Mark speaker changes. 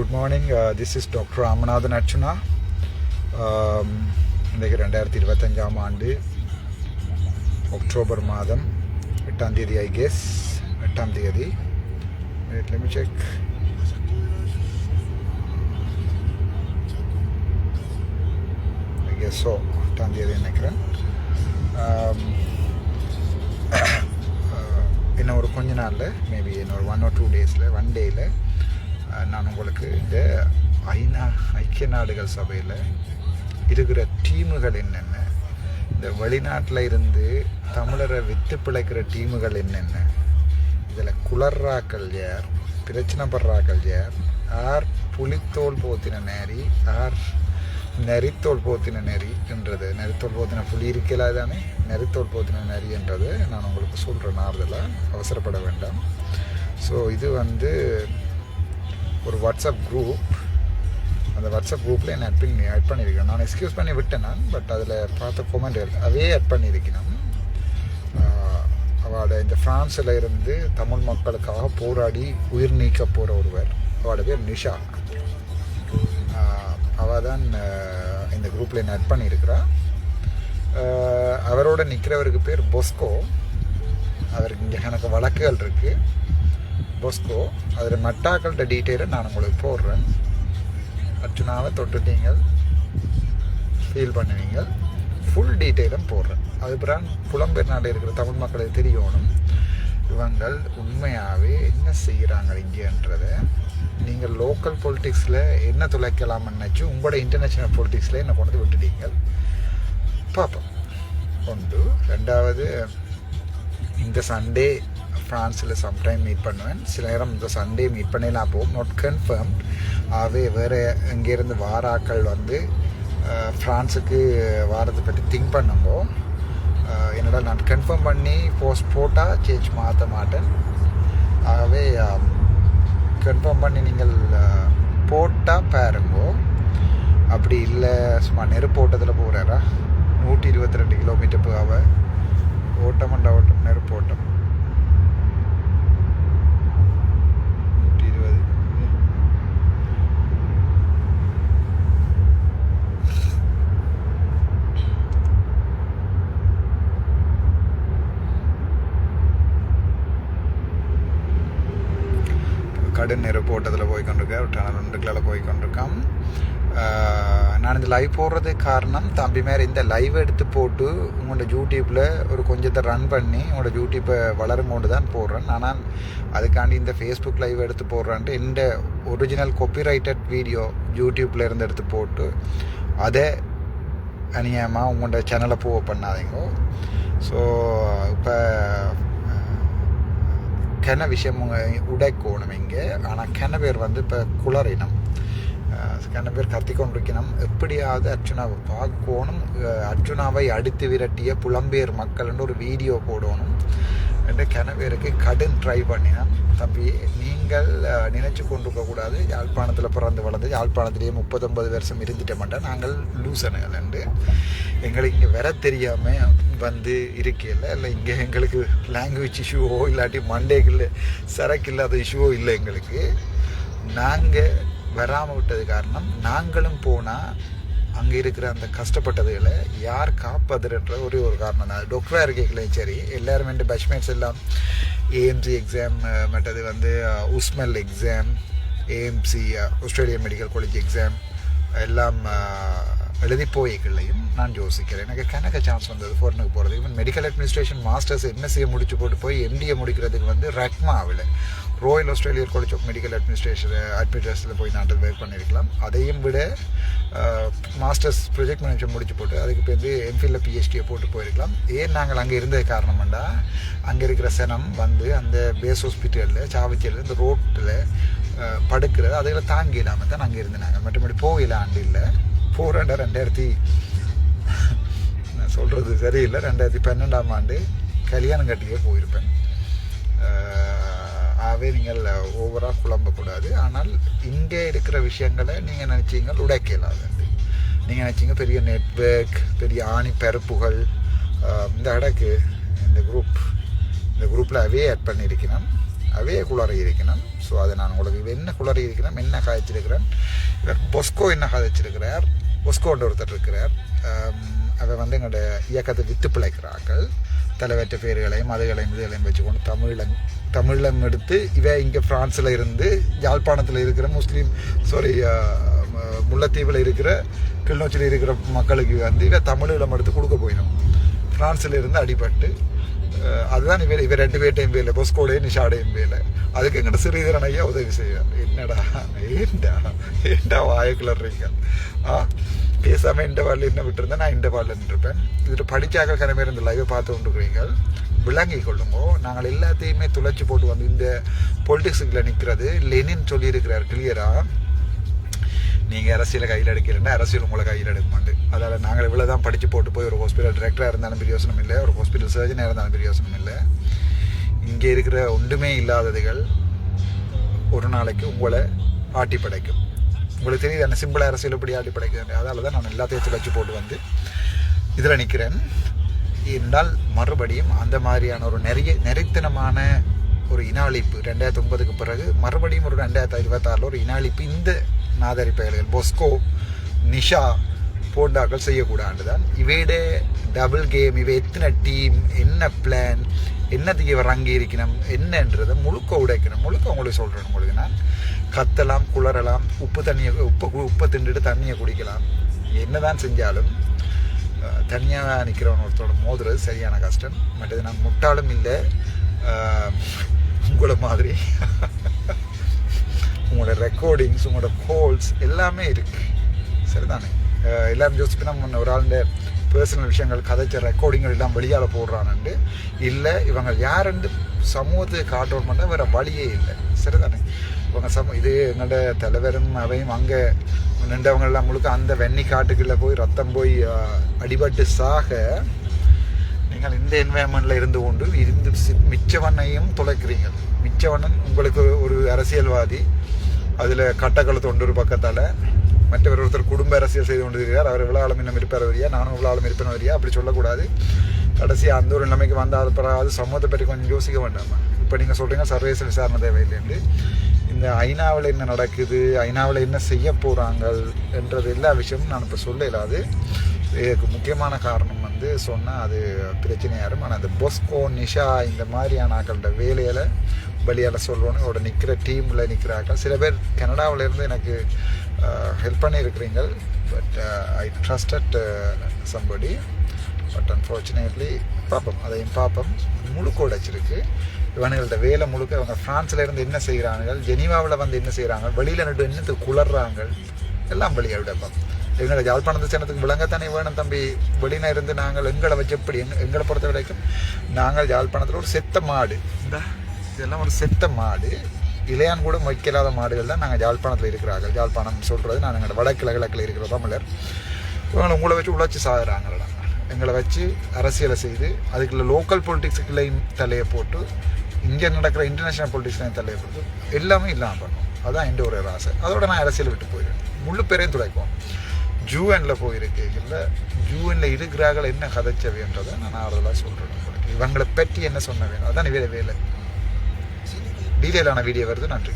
Speaker 1: Good morning this is doctor Ramanathan Archuna இன்றைக்கு ரெண்டாயிரத்தி இருபத்தஞ்சாம் ஆண்டு அக்டோபர் மாதம் எட்டாம் தேதி ஐ கெஸ் எட்டாம் தேதி. Wait, let me check. I guess எட்டாம் தேதி நினைக்கிறேன். Um, uh, இன்னும் ஒரு கொஞ்ச நாளில் மேபி இன்னொரு ஒன் ஆர் டூ டேஸில் ஒன் டேயில் நான் உங்களுக்கு இந்த ஐநா ஐக்கிய நாடுகள் சபையில் இருக்கிற டீமுகள் என்னென்ன? இந்த வெளிநாட்டில் இருந்து தமிழரை வித்து பிழைக்கிற டீமுகள் என்னென்ன? இதில் குளர்றாக்கள் யார்? பிரச்சனை படுறாக்கள் யார்? ஆர் புலித்தோல் போத்தின நேரி ஆர் நெறித்தோல் போத்தின நெறி என்றது. நெறித்தோல் போத்தின புலி இருக்கலா தானே நெறித்தோல் போத்தின நெறி என்றது நான் உங்களுக்கு சொல்கிறேன் ஆறுதலாக அவசரப்பட வேண்டாம். ஸோ இது வந்து ஒரு வாட்ஸ்அப் குரூப் அந்த வாட்ஸ்அப் குரூப்பில் என்ன ஆட் பண்ணி ஆட் பண்ணியிருக்கேன் நான் எக்ஸ்கியூஸ் பண்ணி விட்டேன் நான் பட் அதில் பார்த்த கொமெண்ட் அவே ஆட் பண்ணியிருக்கணும் அவளோட இந்த ஃப்ரான்ஸில் இருந்து தமிழ் மக்களுக்காக போராடி உயிர் நீக்க போகிற ஒருவர். அவளோட பேர் நிஷா. அவள் தான் இந்த குரூப்பில் என்ன ஆட் பண்ணியிருக்கிறா அவரோட நிற்கிறவருக்கு பேர் பொஸ்கோ அவருக்கு இங்கே எனக்கு வழக்குகள் இருக்குது பொஸ்கோ அதில் மட்டாக்கள்கிட்ட டீட்டெயிலை நான் உங்களுக்கு போடுறேன். அர்ச்சனாவை தொட்டுட்டீங்க ஃபீல் பண்ணுவீங்க ஃபுல் டீட்டெயிலும் போடுறேன். அது பிறகு புலம்பெயர் நாட்டில் இருக்கிற தமிழ் மக்களுக்கு தெரியணும். இவங்கள் உண்மையாகவே என்ன செய்கிறாங்க இங்கேன்றதை. நீங்கள் லோக்கல் பொலிட்டிக்ஸில் என்ன துளைக்கலாம்னு நினச்சி உங்களோட இன்டர்நேஷ்னல் பொலிட்டிக்ஸில் என்ன கொண்டு வந்து விட்டுட்டீங்க பார்ப்போம். ஒன்று. ரெண்டாவது இந்த சண்டே ஃப்ரான்ஸில் சம்டைம் மீட் பண்ணுவேன். சில நேரம் இந்த சண்டே மீட் பண்ணலாம் போகும். நாட் கன்ஃபார்ம் ஆகவே வேறு இங்கேருந்து வாராக்கள் வந்து ஃப்ரான்ஸுக்கு வாரத்தை பற்றி திங்க் பண்ணுங்கோ. என்னடா நான் கன்ஃபார்ம் பண்ணி போஸ்ட் போட்டால் சேஞ்ச் மாற்ற மாட்டேன். ஆகவே கன்ஃபார்ம் பண்ணி நீங்கள் போட்டால் பாருங்கோ. அப்படி இல்லை சும்மா நெருப்போட்டத்தில் போகிறாரா நூற்றி இருபத்தி ரெண்டு கிலோமீட்டர் போக ஓட்டமண்டா ஓட்டம் நெருப்போட்டம் ஓட்டம். கடன் நெருப்பு ஓட்டத்தில் போய் கொண்டிருக்கேன் டனல் ரெண்டுக்குள்ள போய் கொண்டிருக்கான் நான் இந்த லைவ் போடுறதுக்கு காரணம் தம்பி மேலே இந்த லைவ் எடுத்து போட்டு உங்களோட யூடியூப்பில் ஒரு கொஞ்சத்தை ரன் பண்ணி உங்களோட யூடியூப்பை வளரும் கொண்டு தான் போடுறேன். ஆனால் அதுக்காண்டி இந்த ஃபேஸ்புக் லைவ் எடுத்து போடுறான்ட்டு இந்த ஒரிஜினல் காப்பிரைட்டட் வீடியோ யூடியூப்பில் இருந்து எடுத்து போட்டு அதை அநியாயமாக உங்களோட சேனலை பூவை பண்ணாதீங்க. ஸோ இப்போ கென விஷயம் உடைக்கோணும் இங்கே. ஆனால் கென பேர் வந்து இப்போ குளறினம். கென பேர் கத்தி கொண்டிருக்கணும் எப்படியாவது அர்ஜுனாவை பார்க்கணும். அர்ஜுனாவை அடித்து விரட்டிய புலம்பெயர் மக்கள்னு ஒரு வீடியோ போடணும். என்று கென பேருக்கு கடும் ட்ரை பண்ணினான் தம்பி நீங்கள் நினைச்சு கொண்டு கூடாது. யாழ்ப்பாணத்தில் பிறந்து வளர்ந்து யாழ்ப்பாணத்திலேயே முப்பத்தொன்பது வருஷம் இருந்துட்ட மாட்டேன் நாங்கள் லூசனுகள் என்று. எங்களுக்கு இங்கே வர தெரியாமல் வந்து இருக்கையில் இல்லை இங்கே எங்களுக்கு லாங்குவேஜ் இஷ்யூவோ இல்லாட்டி மண்டேக்கில் சரக்கு இல்லாத இஷ்யூவோ இல்லை எங்களுக்கு. நாங்கள் வராமல் விட்டது காரணம் நாங்களும் போனால் அங்கே இருக்கிற அந்த கஷ்டப்பட்டதுகளை யார் காப்பதுன்ற ஒரே ஒரு காரணம் தான். டாக்டராக இருக்கைகளையும் சரி எல்லாருமே இந்த பஷ்மேட்ஸ் எல்லாம் ஏஎம்சி எக்ஸாம் மற்றது வந்து USMLE exam AMC Australian Medical College exam எல்லாம் எழுதி போய்களையும் நான் யோசிக்கிறேன். எனக்கு கணக்க சான்ஸ் வந்தது ஃபாரினுக்கு போகிறது ஈவன் மெடிக்கல் அட்மினிஸ்ட்ரேஷன் மாஸ்டர்ஸ் எம்எஸ்சியை முடிச்சு போட்டு போய் எம்டிஏ முடிக்கிறதுக்கு வந்து ரக்மாவில் Royal Australasian College of Medical Administration அட்மினிஸ்ட்ரேஷனில் போய் நான் ஒர்க் பண்ணியிருக்கலாம். அதையும் விட மாஸ்டர்ஸ் ப்ரொஜெக்ட் மேனேஜர் முடிச்சு போட்டு அதுக்கு பேருந்து எம்ஃபில்ல பிஹெச்டியை போட்டு போயிருக்கலாம். ஏன் நாங்கள் அங்கே இருந்தது காரணம்டா அங்கே இருக்கிற சனம் வந்து அந்த பேஸ் ஹாஸ்பிட்டலில் சாவச்சியில் இந்த ரோட்டில் படுக்கிறது அதில் தாங்கிடாமல் தான் அங்கே இருந்தாங்க மற்றபடி போகல ஆண்டு இல்லை. போகிறேன்டா ரெண்டாயிரத்தி நான் சொல்கிறது சரியில்லை. ரெண்டாயிரத்தி பன்னெண்டாம் ஆண்டு கல்யாணம் கட்டியே போயிருப்பேன். ஆகவே நீங்கள் ஓவராக குழம்பக்கூடாது. ஆனால் இங்கே இருக்கிற விஷயங்களை நீங்கள் நினச்சிங்க உடைக்கலாது. நீங்கள் நினச்சிங்க பெரிய நெட்ஒர்க் பெரிய ஆணி பரப்புகள் இந்த இடக்கு இந்த குரூப் இந்த குரூப்பில் அவே ஆட் பண்ணியிருக்கணும் அவே குளறி இருக்கணும் ஸோ அதை நான் உங்களுக்கு என்ன குளறி இருக்கிறேன் என்ன காய்ச்சிருக்கிறேன்? இவர் பொஸ்கோ என்ன காய்ச்சிருக்கிறார்? பொஸ்கோன்ற ஒருத்தர் இருக்கிறார். அதை அவர் வந்து எங்களோட இயக்கத்தை வித்து பிழைக்கிறார்கள். தலைவற்ற பேர்களையும் அதுகளையும் இதுகளையும் வச்சுக்கொண்டு தமிழம் தமிழம் எடுத்து இவ இங்கே ஃப்ரான்ஸில் இருந்து யாழ்ப்பாணத்தில் இருக்கிற முஸ்லீம் சாரி முல்லைத்தீவில் இருக்கிற கிளிநொச்சியில் இருக்கிற மக்களுக்கு வந்து இவ தமிழீழம் எடுத்து கொடுக்க போயிடும். ஃப்ரான்ஸில் இருந்து அடிபட்டு அதுதான் இவர் இவர் ரெண்டு பேர்ட்டையும் வேலை பொஸ்கோடையும் நிஷாடையும் வேலை அதுக்கு எங்கிட்ட சிறீதரன் ஐயா உதவி செய்வார் என்னடா ஏண்டா ஏண்டா வாயை கிளறீங்க ஆ பேசாமல் இந்த வாழ்ல என்ன விட்டுருந்தேன் நான் இந்த வாழ்ல நின்றுப்பேன் இதில் படிச்சாக்க கன இருந்த லைவை பார்த்து கொண்டிருக்கிறீர்கள் விளங்கி கொள்ளுங்கோ நாங்கள் எல்லாத்தையுமே துளைச்சி போட்டு வந்து இந்த பொலிட்டிக்ஸுக்குள்ள நிற்கிறது லெனின் சொல்லியிருக்கிறார் கிளியராக நீங்கள் அரசியலை கையில் எடுக்கிறேன்னா அரசியல் உங்களை கையில் எடுக்க மாட்டேன் அதால் நாங்கள் இவ்வளோ தான் படித்து போட்டு போய் ஒரு ஹாஸ்பிட்டல் டிரெக்டராக இருந்தாலும் பிரயோசனம் இல்லை ஒரு ஹாஸ்பிட்டல் சர்ஜனாக இருந்தாலும் பிரயோசனம் இல்லை. இங்கே இருக்கிற ஒன்றுமே இல்லாததுகள் ஒரு நாளைக்கு உங்களை ஆட்டி படைக்கும். உங்களுக்கு தெரியுது என்ன சிம்பிள் அரசியல் எப்படி ஆட்டி படைக்குது அதால் தான் நான் எல்லாத்தையும் துளைச்சி போட்டு வந்து இதில் நிற்கிறேன் என்றால் மறுபடியும் அந்த மாதிரியான ஒரு நிறைய நெறித்தனமான ஒரு இனாளிப்பு ரெண்டாயிரத்தி ஒன்பதுக்கு பிறகு மறுபடியும் ஒரு ரெண்டாயிரத்தி இருபத்தாறில் ஒரு இனாளிப்பு இந்த நாதரி பயல்கள் பொஸ்கோ நிஷா போண்டாக்கள் செய்யக்கூடாது தான் இவையோட டபுள் கேம் இவை எத்தனை டீம் என்ன பிளான் என்னத்துக்கு இவர் அங்கே இருக்கணும் என்னன்றதை முழுக்க உடைக்கணும். முழுக்க உங்களுக்கு சொல்கிறேன் உங்களுக்கு நான். கத்தலாம் குளறலாம் உப்பு தண்ணியை உப்பு உப்பு உப்பை திண்டுட்டு தண்ணியை குடிக்கலாம். என்னதான் செஞ்சாலும் தனியாக நிற்கிறவன் ஒருத்தரோட மோதுறது சரியான கஷ்டம். மற்றது நான் முட்டாளும் இல்லை. உங்களை மாதிரி. உங்களோட ரெக்கார்டிங்ஸ் உங்களோட கோல்ஸ் எல்லாமே இருக்கு. சரிதானே? எல்லாரும் யோசிச்சுனா முன்ன ஒரு ஆளுடைய பர்சனல் விஷயங்கள் கதைச்ச ரெக்கார்டிங்கள் எல்லாம் வெளியால் போடுறானுண்டு. இல்லை இவங்க யாருன்னு சமூகத்தை காட்டணும் பண்ண வேற வழியே இல்லை. சரிதானே? இவங்க சமூ இது எங்களோட தலைவரும் அவையும் அங்கே நின்றவங்கெல்லாம் முழுக்க அந்த வெண்ணி காட்டுக்குள்ளே போய் ரத்தம் போய் அடிபட்டு சாக நீங்கள் இந்த என்வாயன்மெண்ட்ல இருந்து கொண்டு இருந்து மிச்சவண்ணையும் மிச்சவனையும் துளைக்கிறீங்க மிச்சவனன் உங்களுக்கு ஒரு- ஒரு அரசியல்வாதி. அதில் கட்டக்கழுத்து ஒன்று பக்கத்தால். மற்றவர் ஒருத்தர் குடும்ப அரசியல் செய்து கொண்டு இருக்கிறார் அவர் இவ்வளோ ஆளும் இன்னும் இருப்பார் வரியா? நானும் இவ்வளோ ஆளும் இருப்பேன் வரியா? அப்படி சொல்லக்கூடாது. கடைசியாக அந்த ஒரு நிலைமைக்கு வந்தால் பிறகு சமூகத்தை பற்றி கொஞ்சம் யோசிக்க வேண்டாமா. இப்போ நீங்கள் சொல்கிறீங்க சர்வதேச விசாரணை தேவையில்லைன்னு இந்த ஐநாவில் என்ன நடக்குது? ஐநாவில் என்ன செய்ய போகிறாங்க என்றது எல்லா விஷயமும் நான் இப்போ சொல்ல இயலாது. இதுக்கு முக்கியமான காரணம் வந்து சொன்னால் அது பிரச்சனையாக இருக்கும். ஆனால் அந்த பொஸ்கோ நிஷா இந்த மாதிரியான ஆக்களோட வேலையில் வெளியால் சொல்கிறோன்னு அவரோட நிற்கிற டீமில் நிற்கிற சில பேர் கனடாவிலேருந்து எனக்கு ஹெல்ப் பண்ணியிருக்கிறீங்க but I trusted somebody but unfortunately பார்ப்போம் அதையும் பார்ப்போம் முழுக்க உடைச்சிருக்கு இவனுங்கள்ட்ட வேலை முழுக்க இவங்க ஃப்ரான்ஸில் இருந்து என்ன செய்கிறாங்க ஜெனீவாவில் வந்து என்ன செய்கிறாங்க வெளியில் நட்டு என்னத்துக்கு குளர்றாங்க எல்லாம் வெளியே விடப்போம் எங்களை யாழ்ப்பாணத்து சேனத்துக்கு விளங்கத்தானே வேணும் தம்பி. வெளியில இருந்து நாங்கள் எங்களை வச்சு எப்படி எங்களை பொறுத்த வரைக்கும் நாங்கள் யாழ்ப்பாணத்தில் ஒரு செத்த மாடு. இந்த. இதெல்லாம் ஒரு செத்த மாடு. இளையான் கூட வைக்கலாத மாடுகள் தான் நாங்கள் ஜாழ்ப்பாணத்தில் இருக்கிறார்கள். ஜாழ்ப்பாணம் சொல்கிறது நான் எங்களோட வடக்கில் கிழக்கில் இருக்கிற தமிழர். இவங்களை உங்களை வச்சு உழைச்சி சாகுறாங்களா எங்களை வச்சு அரசியலை செய்து அதுக்குள்ள லோக்கல் பொலிட்டிக்ஸுக்குள்ளேயும் தலையை போட்டு இங்கே நடக்கிற இன்டர்நேஷனல் பொலிட்டிக்ஸ்லையும் தலையை போட்டு எல்லாமே இல்லாமல் பண்ணும் அதுதான் எந்த ஒரு ஆசை. அதோட நான் அரசியல் விட்டு போயிடுவேன் முழு பேரையும் துடைப்போம். ஜூஎனில் போயிருக்கீங்கல்ல ஜூஎனில் இருக்கிறார்கள் என்ன கதைச்சவைன்றதை நான் ஆறுதலாக சொல்கிறேன் உங்களுக்கு. இவங்களை பற்றி என்ன சொன்ன வேணும்? அதான் வேலை வேலை. டீட்டெயிலான வீடியோ வருது. நன்றி.